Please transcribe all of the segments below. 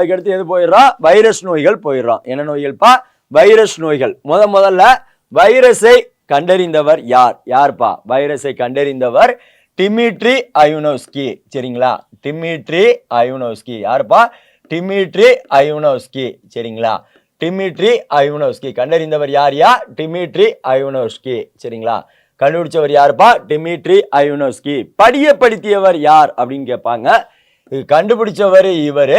அதுக்கடுத்து எது போயிடுறோம் வைரஸ் நோய்கள் போயிடுறோம் என்ன நோய்கள்ப்பா வைரஸ் நோய்கள். முத முதல்ல வைரஸை கண்டறிந்தவர் யார்? யார்ப்பா? வைரஸை கண்டறிந்தவர் டிமிட்ரி அயுனோஸ்கி. சரிங்களா? Dmitri Ivanovsky. யாருப்பா? Dmitri Ivanovsky. சரிங்களா? Dmitri Ivanovsky. கண்டறிந்தவர் யார் யா? Dmitry Ivanovsky. சரிங்களா? கண்டுபிடிச்சவர் யாருப்பா? டிமிட்ரி அயுனோஸ்கி. படியப்படுத்தியவர் யார் அப்படின்னு கேட்பாங்க. கண்டுபிடிச்சவர் இவர்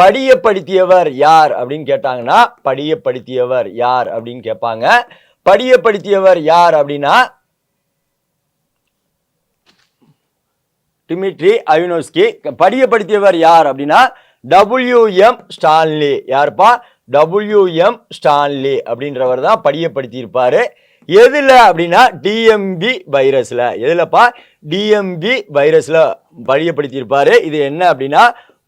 படியப்படுத்தியவர் யார் அப்படின்னு கேட்டாங்கன்னா படியப்படுத்தியவர் யார் அப்படின்னு கேட்பாங்க. படியப்படுத்தியவர் யார் அப்படின்னா டிமிட்ரி அயுனோஸ்கி படியப்படுத்தியவர் யார் அப்படின்னா டபுள்யூஎம் ஸ்டான்லி. யாருப்பா? டபுள்யூஎம் ஸ்டான்லி அப்படின்றவர் தான் படியப்படுத்தியிருப்பாரு. எதில் அப்படின்னா டிஎம்பி வைரஸில். எதுலப்பா? டிஎம்பி வைரஸில் படியப்படுத்தியிருப்பாரு. இது என்ன அப்படின்னா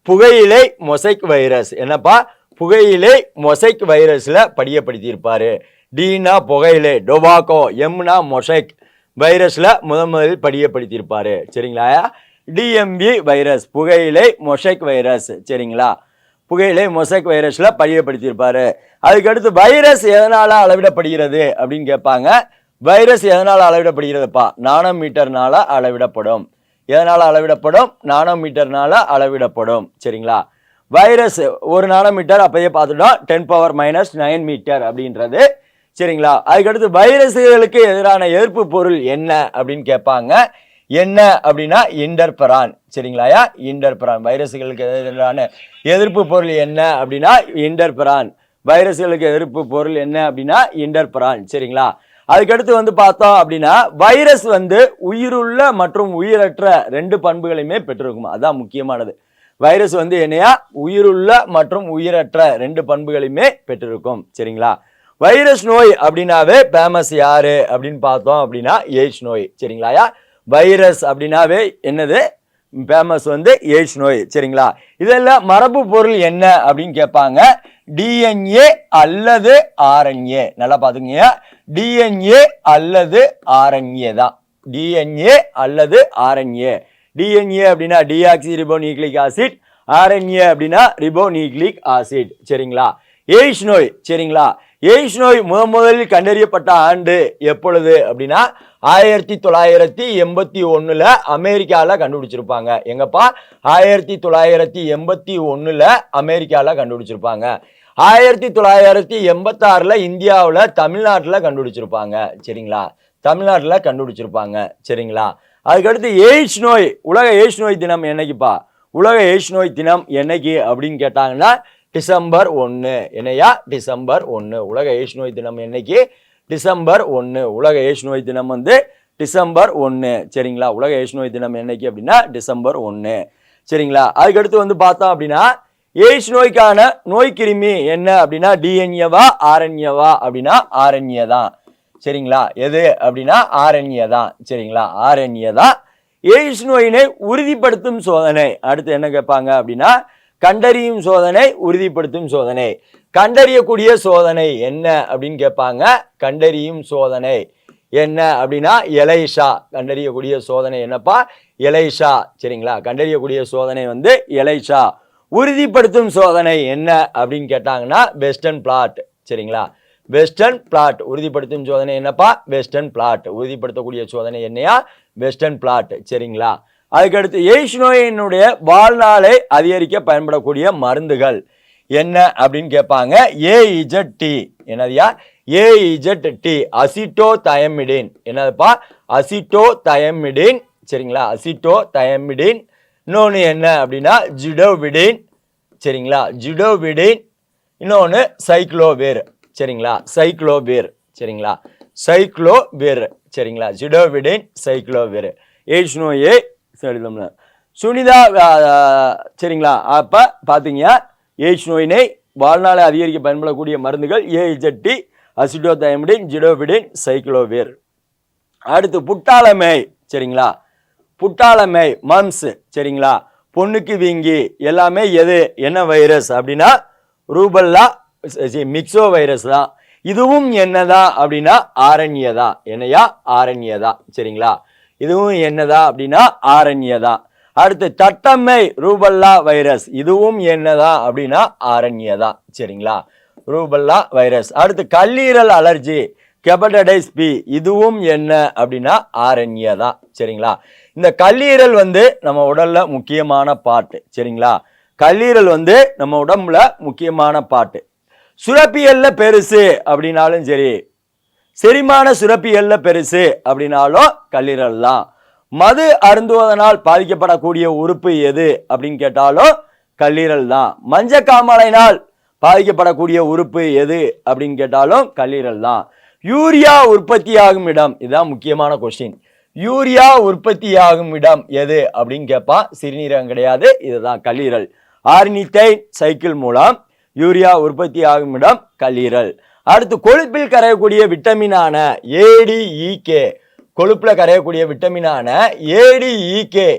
புகையிலை மொசைக் வைரஸ் என்னப்பா? புகையிலை மொசைக் வைரஸில் படியப்படுத்தியிருப்பார். டீனா புகையிலை டொபாக்கோ எம்னா மொசைக் வைரஸில் முதன் முதலில் படியப்படுத்தியிருப்பார். சரிங்களா? டிஎம்பி வைரஸ் புகையிலை மொசைக் வைரஸ். சரிங்களா? புகையிலை மொசைக் வைரஸில் படியப்படுத்தியிருப்பார். அதுக்கடுத்து வைரஸ் எதனால் அளவிடப்படுகிறது அப்படின்னு கேட்பாங்க. வைரஸ் எதனால் அளவிடப்படுகிறதுப்பா? நானோமீட்டர்னால அளவிடப்படும். எதனால் அளவிடப்படும்? நானோமீட்டர்னால அளவிடப்படும். சரிங்களா? வைரஸ் ஒரு நானோமீட்டர் அப்பயே பார்த்துட்டோம். Ten power minus nine metre அப்படின்றது. சரிங்களா? அதுக்கடுத்து வைரஸ்களுக்கு எதிரான எதிர்ப்பு பொருள் என்ன அப்படின்னு கேட்பாங்க. என்ன அப்படின்னா இன்டர்பரான் சரிங்களாயா இன்டர்பரான் வைரஸ்களுக்கு எதிரான எதிர்ப்பு பொருள் என்ன அப்படின்னா இன்டர்பரான் வைரஸ்களுக்கு எதிர்ப்பு பொருள் என்ன அப்படின்னா இன்டர்பரான் சரிங்களா? அதுக்கடுத்து வந்து பார்த்தோம் அப்படின்னா வைரஸ் வந்து உயிருள்ள மற்றும் உயிரற்ற ரெண்டு பண்புகளையுமே பெற்றிருக்கும். அதான் முக்கியமானது. வைரஸ் வந்து என்னையா? உயிருள்ள மற்றும் உயிரற்ற ரெண்டு பண்புகளையுமே பெற்றிருக்கும். சரிங்களா? வைரஸ் நோய் அப்படின்னாவே ஃபேமஸ் யாரு அப்படின்னு பார்த்தோம் அப்படின்னா எய்ட்ஸ் நோய். சரிங்களாயா வைரஸ் அப்படின்னாவே என்னது? ஃபேமஸ் வந்து எய்ட்ஸ் நோய். சரிங்களா? இதெல்லாம் மரபு பொருள் என்ன அப்படின்னு கேட்பாங்க. டிஎன்ஏ அல்லது ஆர்என்ஏ நல்லா பார்த்துங்க டிஎன்ஏ அல்லது ஆர்என்ஏ தான். டிஎன்ஏ அல்லது ஆர்என்ஏ டிஎன்ஏ அப்படின்னா deoxy ribo nucleic acid RNA அப்படின்னா ரிபோ நியூக்ளிக் ஆசிட் சரிங்களா? எய்ஸ் நோய் சரிங்களா? எய்ஸ் நோய் முத முதலில் கண்டறியப்பட்ட ஆண்டு எப்பொழுது அப்படின்னா ஆயிரத்தி தொள்ளாயிரத்தி எண்பத்தி ஒன்றில் அமெரிக்காவில் கண்டுபிடிச்சிருப்பாங்க. எங்கப்பா? ஆயிரத்தி தொள்ளாயிரத்தி எண்பத்தி ஒன்றில் அமெரிக்காவில் கண்டுபிடிச்சிருப்பாங்க. ஆயிரத்தி தொள்ளாயிரத்தி எண்பத்தாறில் இந்தியாவில் தமிழ்நாட்டில் கண்டுபிடிச்சிருப்பாங்க. சரிங்களா? தமிழ்நாட்டில் கண்டுபிடிச்சிருப்பாங்க. சரிங்களா? அதுக்கடுத்து எய்ட்ஸ் நோய் உலக எய்ட்ஸ் நோய் தினம் என்னைக்குப்பா? உலக எய்ட்ஸ் நோய் தினம் என்னைக்கு அப்படின்னு கேட்டாங்கன்னா டிசம்பர் ஒன்று என்னையா? டிசம்பர் ஒன்று உலக எய்ட்ஸ் நோய் தினம் என்னைக்கு? டிசம்பர் ஒன்று உலக எய்ட்ஸ் நோய் தினம் வந்து டிசம்பர் ஒன்று சரிங்களா? உலக எய்ட்ஸ் நோய் தினம் என்னைக்கு அப்படின்னா டிசம்பர் ஒன்று சரிங்களா? அதுக்கடுத்து வந்து பார்த்தோம் அப்படின்னா எய்ட்ஸ் நோய்க்கான நோய் கிருமி என்ன அப்படின்னா டிஎன்ஏவா ஆரண்யவா அப்படின்னா ஆர்என்ஏ தான். சரிங்களா? எது அப்படின்னா ஆர்என்ஏ தான். சரிங்களா? ஆர்என்ஏ தான். எய்ட்ஸ் நோயினை உறுதிப்படுத்தும் சோதனை. அடுத்து என்ன கேட்பாங்க அப்படின்னா கண்டறியும் சோதனை உறுதிப்படுத்தும் சோதனை. கண்டறியக்கூடிய சோதனை என்ன அப்படின்னு கேட்பாங்க? கண்டறியும் சோதனை. என்ன அப்படின்னா எலைஷா. கண்டறியக்கூடிய சோதனை என்னப்பா? எலைஷா. சரிங்களா? கண்டறியக்கூடிய சோதனை வந்து எலைஷா. உறுதிப்படுத்தும் சோதனை என்ன அப்படின்னு கேட்டாங்கன்னா வெஸ்டர்ன் பிளாட் சரிங்களா? வெஸ்டர்ன் பிளாட் உறுதிப்படுத்தும் சோதனை என்னப்பா? வெஸ்டர்ன் பிளாட் உறுதிப்படுத்தக்கூடிய சோதனை என்னையா? வெஸ்டர்ன் பிளாட் சரிங்களா? அதுக்கடுத்து எய்ஸ் நோயினுடைய வாழ்நாளை அதிகரிக்க பயன்படக்கூடிய மருந்துகள் என்ன அப்படின்னு கேட்பாங்க? ஏஇஜட் டி என்னதுயா ஏஇஜட் டி அசிட்டோ தயமிடின் என்னதுப்பா? அசிட்டோ தயமிடின் சரிங்களா? அசிட்டோ தயமிடின் இன்னொன்று என்ன அப்படின்னா ஜிடோவிடின். சரிங்களா? ஜிடோவிடின் இன்னொன்று சைக்ளோவேர். சரிங்களா? சைக்ளோவேர். சரிங்களா? சைக்ளோவேர். சரிங்களா? ஜிடோவிடின் சைக்ளோவேர். ஏஜ் நோயை எழுதோம்ல சுனிதா சரிங்களா? அப்போ பார்த்தீங்க ஏஜ் நோயினை வாழ்நாளை அதிகரிக்க பயன்படக்கூடிய மருந்துகள் ஏஇஜட்டி அசிடோதயமிடின் ஜிடோவிடின் சைக்ளோவேர். அடுத்து புட்டாளமை சரிங்களா? புட்டாளமை மம்ஸ் சரிங்களா? பொண்ணுக்கு வீங்கி எல்லாமே எது? என்ன வைரஸ்? அப்படின்னா ரூபல்லா மிக்சோ வைரஸ் தான். இதுவும் என்னதான்? அப்படின்னா ஆரண்ய தான் என்னையா? ஆரண்ய தான் சரிங்களா? இதுவும் என்னதா? அப்படின்னா ஆரண்ய தான் அடுத்து தட்டம்மை ரூபல்லா வைரஸ். இதுவும் என்னதான் அப்படின்னா ஆரண்ய தான் சரிங்களா? Rubella virus. அடுத்து கல்லீரல் அலர்ஜி கெபடடைஸ் பி. இதுவும் என்ன? அப்படின்னா ஆரண்ய தான் சரிங்களா? இந்த கல்லீரல் வந்து நம்ம உடல்ல முக்கியமான பாட்டு சரிங்களா? கல்லீரல் வந்து நம்ம உடம்புல முக்கியமான பாட்டு சுரப்பியல்ல பெருசு அப்படின்னாலும் சரி செரிமான சுரப்பியல்ல பெருசு அப்படின்னாலும் கல்லீரல் தான். மது அருந்துவதனால் பாதிக்கப்படக்கூடிய உறுப்பு எது அப்படின்னு கேட்டாலும் கல்லீரல் தான். மஞ்சக்காமலையினால் பாதிக்கப்படக்கூடிய உறுப்பு எது அப்படின்னு கேட்டாலும் கல்லீரல் தான். யூரியா உற்பத்தியாகும் இடம். இதுதான் முக்கியமான கொஸ்டின் யூரியா உற்பத்தியாகும் இடம் எது அப்படின்னு கேட்பா சிறுநீரகம் கிடையாது இதுதான் கல்லீரல். ஆர்னித்தை சைக்கிள் மூலம் யூரியா உற்பத்தி ஆகும் இடம் கல்லீரல். அடுத்து கொழுப்பில் கரையக்கூடிய விட்டமினான ஏடிஇகே கொழுப்பில் கரையக்கூடிய விட்டமினான ஏடிஇகே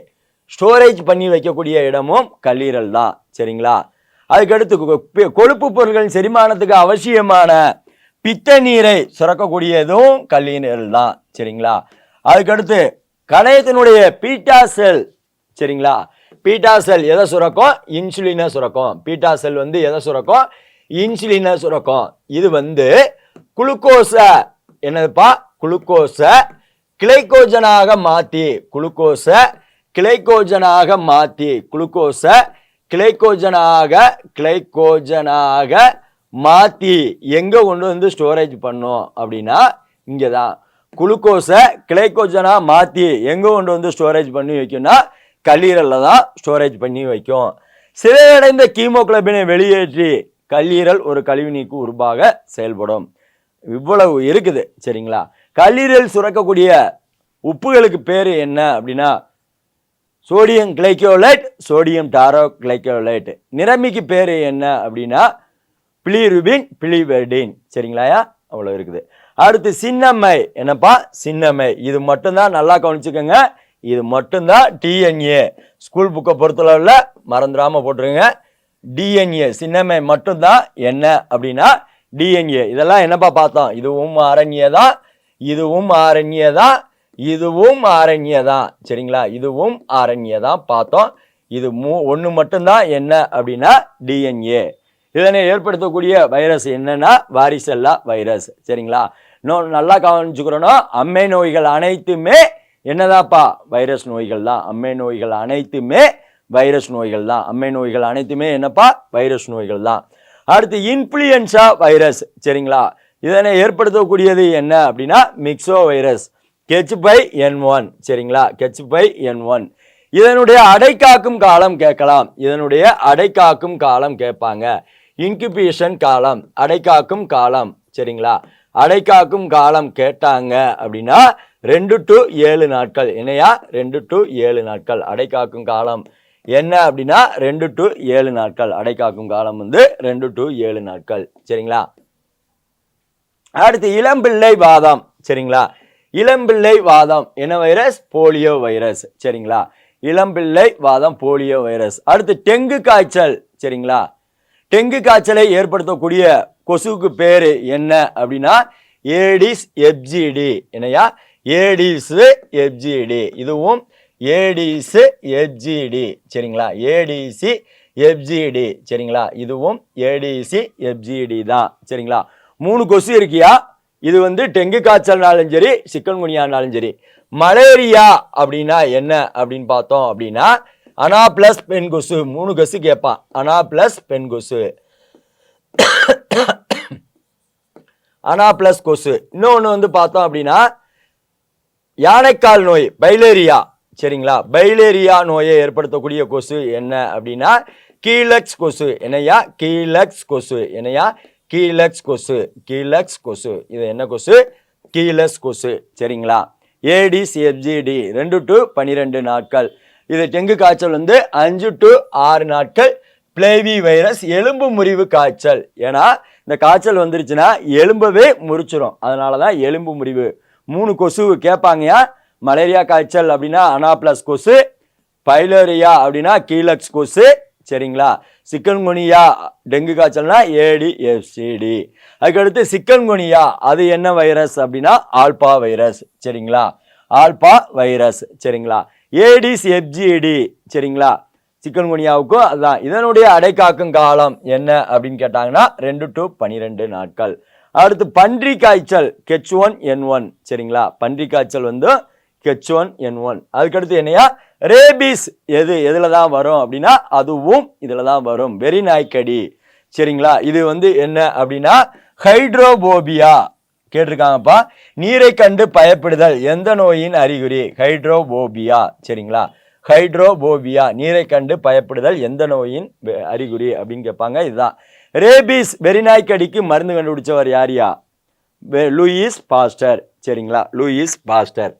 ஸ்டோரேஜ் பண்ணி வைக்கக்கூடிய இடமும் கல்லீரல் தான். சரிங்களா? அதுக்கடுத்து கொழுப்பு பொருட்கள் செரிமானத்துக்கு அவசியமான பித்த நீரை சுரக்கக்கூடியதும் கல்லீரல் தான். சரிங்களா? அதுக்கடுத்து கணையத்தினுடைய பீட்டா செல் சரிங்களா? பீட்டா செல் எதை சுரக்கும்? இன்சுலினை சுரக்கும். பீட்டா செல் வந்து எதை சுரக்கும்? இன்சுலினை சுரக்கும். இது வந்து குளுக்கோஸை என்னதுப்பா? குளுக்கோஸை கிளைக்கோஜனாக மாற்றி குளுக்கோஸை கிளைக்கோஜனாக மாற்றி குளுக்கோஸை கிளைக்கோஜனாக கிளைக்கோஜனாக மாற்றி எங்கே கொண்டு வந்து ஸ்டோரேஜ் பண்ணும் அப்படின்னா இங்கே தான் குளுக்கோஸை கிளைக்கோஜனாக மாற்றி எங்கே கொண்டு வந்து ஸ்டோரேஜ் பண்ணி வைக்கும்னா கல்லீரலில் தான் ஸ்டோரேஜ் பண்ணி வைக்கும். சிறையடைந்த கீமோகுளோபினை வெளியேற்றி கல்லீரல் ஒரு கழிவு நீக்கு உருவாக செயல்படும். இவ்வளவு இருக்குது சரிங்களா? கல்லீரல் சுரக்கக்கூடிய உப்புகளுக்கு பேர் என்ன அப்படின்னா sodium glycocholate sodium taurocholate நிறமிக்கு பேர் என்ன அப்படின்னா பிளிருபின் பிளிவெர்டின் சரிங்களாயா? அவ்வளோ இருக்குது. அடுத்து சின்னம்மை. என்னப்பா? சின்னம்மை. இது மட்டும்தான் நல்லா கவனிச்சுக்கோங்க. இது மட்டும்தான் டிஎன்ஏ ஸ்கூல் புக்கை பொறுத்தளவில் மறந்துடாமல் போட்டுருங்க. டிஎன்ஏ சின்னம்மை மட்டும்தான் என்ன அப்படின்னா டிஎன்ஏ இதெல்லாம் என்னப்பா பார்த்தோம்? இதுவும் ஆரண்யே தான். இதுவும் ஆரண்யே தான். இதுவும் ஆரண்யே தான். சரிங்களா? இதுவும் ஆரண்யே தான் பார்த்தோம். இது மூ ஒன்று மட்டும்தான் என்ன அப்படின்னா டிஎன்ஏ இதனை ஏற்படுத்தக்கூடிய வைரஸ் என்னன்னா வாரிசெல்லா வைரஸ் சரிங்களா? இன்னும் நல்லா கவனிச்சுக்கிறோம் அம்மை நோய்கள் அனைத்துமே என்னதாப்பா வைரஸ் நோய்கள் தான். அம்மை நோய்கள் அனைத்துமே வைரஸ் நோய்கள் தான். அம்மை நோய்கள் அனைத்துமே என்னப்பா வைரஸ் நோய்கள் தான். அடுத்து இன்ஃப்ளூயன்ஸா வைரஸ் சரிங்களா? இதனை ஏற்படுத்தக்கூடியது என்ன அப்படின்னா myxo virus H five N one சரிங்களா? கெச் பை என் ஒன் இதனுடைய அடைக்காக்கும் காலம் கேட்கலாம். இதனுடைய அடைக்காக்கும் காலம் கேட்பாங்க. இன்குபேஷன் காலம் அடைக்காக்கும் காலம் சரிங்களா? அடைக்காக்கும் காலம் கேட்டாங்க அப்படின்னா ரெண்டு டு ஏழு நாட்கள். என்னையா? ரெண்டு டு ஏழு நாட்கள். அடைக்காக்கும் காலம் என்ன அப்படின்னா ரெண்டு டு ஏழு நாட்கள். அடைக்காக்கும் காலம் வந்து ரெண்டு டு ஏழு நாட்கள். சரிங்களா? அடுத்து இளம்பிள்ளை வாதம். சரிங்களா? இளம்பிள்ளை வாதம். என்ன வைரஸ்? Polio virus. சரிங்களா? இளம்பிள்ளை வாதம் போலியோ வைரஸ். அடுத்து டெங்கு காய்ச்சல். சரிங்களா? டெங்கு காய்ச்சலை ஏற்படுத்தக்கூடிய கொசுவுக்கு பேர் என்ன அப்படின்னா ஏடிஸ் எஃப்ஜிடி என்னையா? ஏடிஸ் எஃப்ஜிடி இதுவும் ஏடிஸ் எஃப்ஜிடி சரிங்களா? ஏடிசி எஃப்ஜிடி சரிங்களா? இதுவும் ஏடிசி எஃப்ஜிடி தான். சரிங்களா? மூணு கொசு இருக்கியா? இது வந்து டெங்கு காய்ச்சல்னாலும் சரி சிக்கன் குனியானாலும் சரி. மலேரியா அப்படின்னா என்ன அப்படின்னு பார்த்தோம் அப்படின்னா அனா பிளஸ் பெண் கொசு. மூணு கொசு கேட்பான். அனா பிளஸ் பெண் கொசு. அனா பிளஸ் கொசு இன்னொன்று வந்து பார்த்தோம் அப்படின்னா யானைக்கால் நோய் பைலேரியா. சரிங்களா? பைலேரியா நோயை ஏற்படுத்தக்கூடிய கொசு என்ன அப்படின்னா கீலக்ஸ் கொசு என்னையா கீலக்ஸ் கொசு என்னையா கீலக்ஸ் கொசு கீலக்ஸ் கொசு இது என்ன கொசு கீலஸ் கொசு சரிங்களா? ஏடிஸ் எஃப்ஜிடி ரெண்டு டு பன்னிரெண்டு நாட்கள். இது டெங்கு காய்ச்சல் வந்து அஞ்சு டு ஆறு நாட்கள். பிளேவி வைரஸ் எலும்பு முறிவு காய்ச்சல். ஏன்னா இந்த காய்ச்சல் வந்துருச்சுன்னா எலும்பவே முறிச்சிரும். அதனால தான் எலும்பு முறிவு. மூணு கொசு கேட்பாங்கயா? மலேரியா காய்ச்சல் அப்படின்னா அனாப்ளஸ் கொசு பைலோரியா அப்படின்னா கீலக்ஸ் கொசு சரிங்களா? சிக்கன்குனியா டெங்கு காய்ச்சல்னா ஏடிஎஃப்சிடி அதுக்கடுத்து சிக்கன்குனியா அது என்ன வைரஸ் அப்படின்னா ஆல்பா வைரஸ் சரிங்களா? ஆல்பா வைரஸ் சரிங்களா? ஏடிஸ் எஃப்ஜிடி சரிங்களா? சிக்கன் குனியாவுக்கும் அதுதான் இதனுடைய அடைக்காக்கும் காலம் என்ன அப்படின்னு கேட்டாங்கன்னா ரெண்டு டு பனிரெண்டு நாட்கள். அடுத்து பன்றி காய்ச்சல் கெச் ஒன் என் ஒன் சரிங்களா? பன்றி காய்ச்சல் வந்து கெச் ஒன் என் ஒன் அதுக்கடுத்து என்னையா? ரேபீஸ் எது எதில் தான் வரும் அப்படின்னா அதுவும் இதில் தான் வரும். வெறி நாய்க்கடி சரிங்களா? இது வந்து என்ன அப்படின்னா ஹைட்ரோபோபியா கேட்டிருக்காங்கப்பா. நீரை கண்டு பயப்படுதல் எந்த நோயின் அறிகுறி? ஹைட்ரோபோபியா சரிங்களா? ஹைட்ரோபோபியா நீரை கண்டு பயப்படுதல் எந்த நோயின் அறிகுறி அப்படின்னு கேட்பாங்க. இதுதான். ரேபீஸ் வெறிநாய்க்கடிக்கு மருந்து கண்டுபிடிச்சவர் யாரியா வெ- லூயிஸ் பாஸ்டர். சரிங்களா? Louis Pasteur.